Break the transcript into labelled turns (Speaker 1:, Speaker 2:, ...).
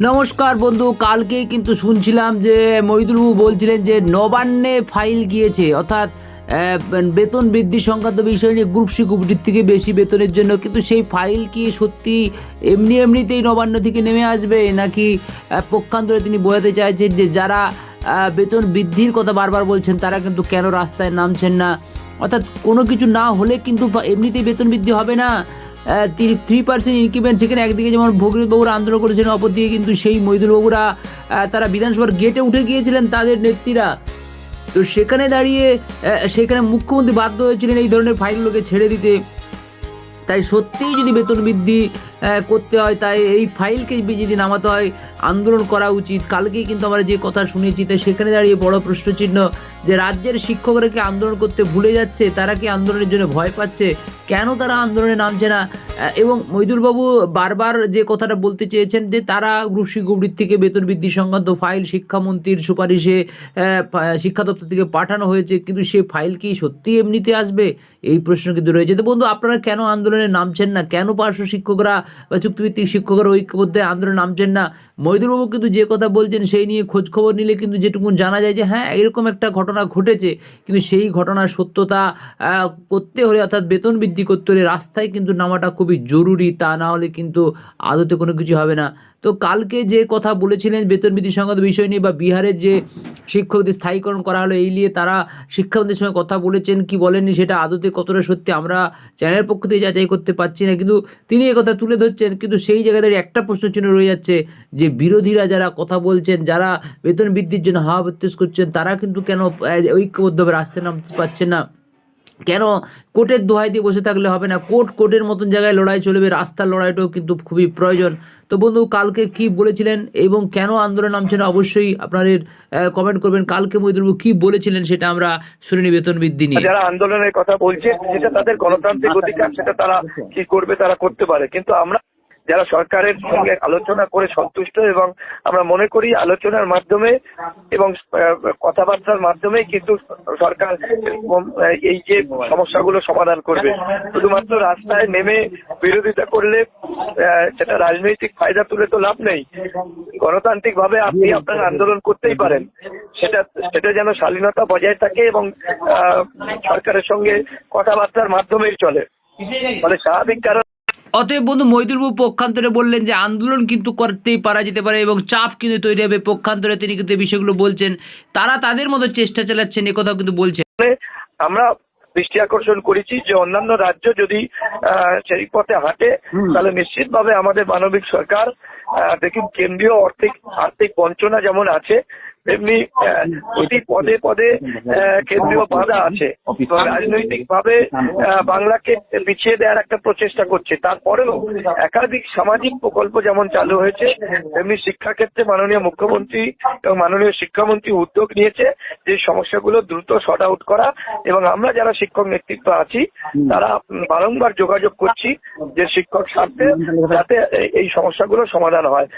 Speaker 1: নমস্কার বন্ধু কালকে কিন্তু শুনছিলাম যে মহিদুলবাবু বলছিলেন যে নবান্নে ফাইল গিয়েছে, অর্থাৎ বেতন বৃদ্ধি সংক্রান্ত বিষয় নিয়ে গ্রুপ সি, গ্রুপ ডির থেকে বেশি বেতনের জন্য, কিন্তু সেই ফাইল কি সত্যি এমনি এমনিতেই নবান্ন থেকে নেমে আসবে? নাকি পক্ষান্তরে তিনি বোঝাতে চাইছেন যে যারা বেতন বৃদ্ধির কথা বারবার বলছেন, তারা কিন্তু কেন রাস্তায় নামছেন না? অর্থাৎ কোনো কিছু না হলে কিন্তু এমনিতেই বেতন বৃদ্ধি হবে না? থ্রি পার্সেন্ট ইনক্রিমেন্ট সেখানে একদিকে যেমন ভগীরথবাবুরা আন্দোলন করেছেন, অপরদিকে কিন্তু সেই মৈদুলবাবুরা তারা বিধানসভার গেটে উঠে গিয়েছিলেন তাদের নেত্রীরা। তো সেখানে দাঁড়িয়ে সেখানে মুখ্যমন্ত্রী বাধ্য হয়েছিলেন এই ধরনের ফাইলগুলোকে ছেড়ে দিতে। তাই সত্যিই যদি বেতন বৃদ্ধি করতে হয়, তাই এই ফাইলকে যদি নামাতে হয়। আন্দোলন করা উচিত। কালকেই কিন্তু আমরা যে কথা শুনেছি, তাই সেখানে দাঁড়িয়ে বড় প্রশ্নচিহ্ন যে রাজ্যের শিক্ষকরা কি আন্দোলন করতে ভুলে যাচ্ছে? তারা কি আন্দোলনের জন্য ভয় পাচ্ছে? কেন তারা আন্দোলনে নামছে না? এবং মৈদুলবাবু বারবার যে কথাটা বলতে চেয়েছেন যে তারা গ্রুপ গ্রুপ থেকে বেতন বৃদ্ধি সংক্রান্ত ফাইল শিক্ষামন্ত্রীর সুপারিশে শিক্ষা দপ্তর থেকে পাঠানো হয়েছে, কিন্তু সে ফাইল কি সত্যি এমনিতে আসবে? এই প্রশ্ন কিন্তু রয়েছে। তো বন্ধু, আপনারা কেন আন্দোলনে নামছেন না? কেন পার্শ্ব শিক্ষকরা বা চুক্তিভিত্তিক শিক্ষকরা ঐক্যবদ্ধ আন্দোলনে নামছেন না? মৈদুলবাবু কিন্তু যে কথা বলছেন সেই নিয়ে খোঁজ খবর নিলে কিন্তু যেটুকু জানা যায় যে হ্যাঁ এরকম একটা ঘটনা ঘটেছে। কিন্তু সেই ঘটনার সত্যতা করতে হলে অর্থাৎ বেতন বৃদ্ধি করতে হলে রাস্তায় কিন্তু নামাটা খুবই জরুরি, তা না হলে কিন্তু আদতে কোনো কিছু হবে না। তো কালকে যে কথা বলেছিলেন বেতন বৃদ্ধি সংক্রান্ত বিষয় নিয়ে বা বিহারের যে শিক্ষকদের স্থায়ীকরণ করা হলো, এই নিয়ে তারা শিক্ষামন্ত্রীর সঙ্গে কথা বলেছেন, কি বলেননি সেটা আদতে কতটা সত্যি আমরা চ্যানেলের পক্ষ থেকে যাচাই করতে পারছি না। কিন্তু তিনি কথা তুলে ধরছেন, কিন্তু সেই জায়গাতে একটা প্রশ্নচিহ্ন রয়ে যাচ্ছে যে বিরোধীরা যারা কথা বলছেন, যারা বেতন বৃদ্ধির জন্য হাওয়া করছেন, তারা কিন্তু কেন ঐক্যবদ্ধভাবে রাস্তায় নামতে পারছেন না। কেন কোর্টের দোহাই দিয়ে বসে থাকলে হবে না? কোর্ট কোর্টের মতন জায়গায় লড়াই চলবে, রাস্তার লড়াইটাও কিন্তু খুবই প্রয়োজন। তো বন্ধু, কালকে কি বলেছিলেন এবং কেন আন্দোলন নামছেন অবশ্যই আপনাদের কমেন্ট করবেন। কালকে মহিদুরবু কি বলেছিলেন সেটা আমরা শুনে নিই বেতন বৃদ্ধি নিয়ে।
Speaker 2: যারা আন্দোলনের কথা বলছে, যেটা তাদের গণতান্ত্রিক অধিকার, সেটা তারা কি করবে, তারা করতে পারে। কিন্তু আমরা যারা সরকারের সঙ্গে আলোচনা করে সন্তুষ্ট এবং আমরা মনে করি আলোচনার মাধ্যমে এবং কথাবার্তার মাধ্যমে কিন্তু সরকার এই যে সমস্যাগুলো সমাধান করবে। শুধুমাত্র রাস্তায় নেমে বিরোধিতা করলে সেটা রাজনৈতিক ফায়দা তুলে তো লাভ নেই। গণতান্ত্রিক ভাবে আপনি আপনার আন্দোলন করতেই পারেন। সেটা সেটা যেন শালীনতা বজায় থাকে এবং সরকারের সঙ্গে কথাবার্তার মাধ্যমেই চলে। ফলে স্বাভাবিক কারণ
Speaker 1: অতএব বন্ধু মহিদুলবাবু পক্ষান্তরে বললেন যে আন্দোলন কিন্তু করতেই পারা যেতে পারে এবং চাপ কিন্তু তৈরি হবে। পক্ষান্তরে তিনি কিন্তু এই বিষয়গুলো বলছেন। তারা তাদের মতো চেষ্টা চালাচ্ছেন এ কথাও কিন্তু বলছেন।
Speaker 2: আমরা দৃষ্টি আকর্ষণ করেছি যে অন্যান্য রাজ্য যদি আহ, সেই পথে হাঁটে তাহলে নিশ্চিতভাবে আমাদের মানবিক সরকার আহ, দেখুন কেন্দ্রীয় আর্থিক আর্থিক বঞ্চনা যেমন আছে তেমনি প্রতি পদে পদে কেন্দ্রীয় বাধা আছে। রাজনৈতিক ভাবে বাংলাকে পিছিয়ে দেওয়ার একটা প্রচেষ্টা করছে। তারপরেও একাধিক সামাজিক প্রকল্প যেমন চালু হয়েছে, তেমনি শিক্ষাক্ষেত্রে মাননীয় মুখ্যমন্ত্রী এবং মাননীয় শিক্ষামন্ত্রী উদ্যোগ নিয়েছে যে সমস্যাগুলো দ্রুত শর্ট আউট করা এবং আমরা যারা শিক্ষক নেতৃত্ব আছি, তারা বারংবার যোগাযোগ করছি যে শিক্ষক স্বার্থে যাতে এই সমস্যাগুলো সমাধান হয়।